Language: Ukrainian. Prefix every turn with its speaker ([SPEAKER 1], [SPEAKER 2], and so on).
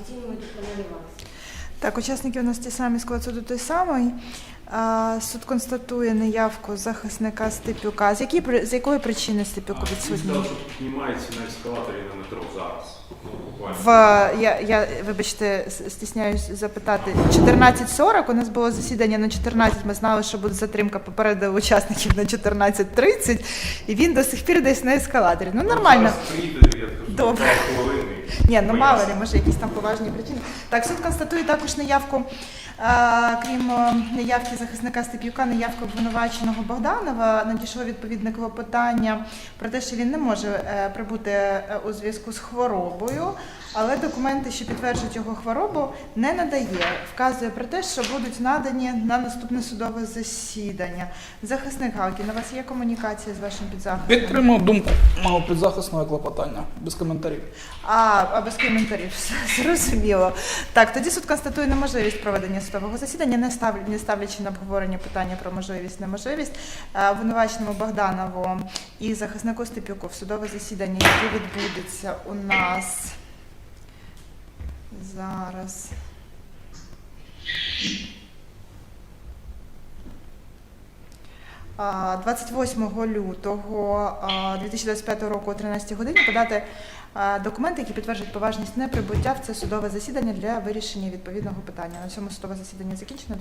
[SPEAKER 1] офіційному телеканалі ВАКС.
[SPEAKER 2] Так, учасники у нас ті самі, склад суду той самий. Суд констатує неявку захисника Степюка. З, які, з якої причини Степюк
[SPEAKER 3] Він
[SPEAKER 2] відсутній?
[SPEAKER 3] сказав, що піднімається на ескалаторі на метро зараз. Ну.
[SPEAKER 2] В я, я вибачте, стісняюсь запитати. 14.40 у нас було засідання на 14. Ми знали, що буде затримка попередили учасників на 14.30, і він до сих пір десь на ескалаторі. Ну нормально.
[SPEAKER 3] Зараз приїде, я скажу,
[SPEAKER 2] Добре. Ні, ну мало ли, може якісь там поважні причини. Так, суд констатує також неявку, а, крім е, неявки захисника Степ'юка, неявку обвинуваченого Богданова. Надійшло відповідне клопотання про те, що він не може е, прибути е, у зв'язку з хворобою, але документи, що підтверджують його хворобу, не надає. Вказує про те, що будуть надані на наступне судове засідання. Захисник Галкін, у вас є комунікація з вашим підзахисним?
[SPEAKER 4] Підтримую думку мого підзахисного клопотання без коментарів.
[SPEAKER 2] А, а без коментарів, все зрозуміло. Так, тоді суд констатує неможливість проведення судового засідання, не, став, не ставлячи на обговорення питання про можливість, неможливість. Е, Обвинуваченому Богданову і захиснику Степюку в судове засідання, яке відбудеться у нас зараз. 28 лютого а, 2025 року о 13 годині подати документи, які підтверджують поважність неприбуття в це судове засідання для вирішення відповідного питання. На цьому судове засідання закінчено.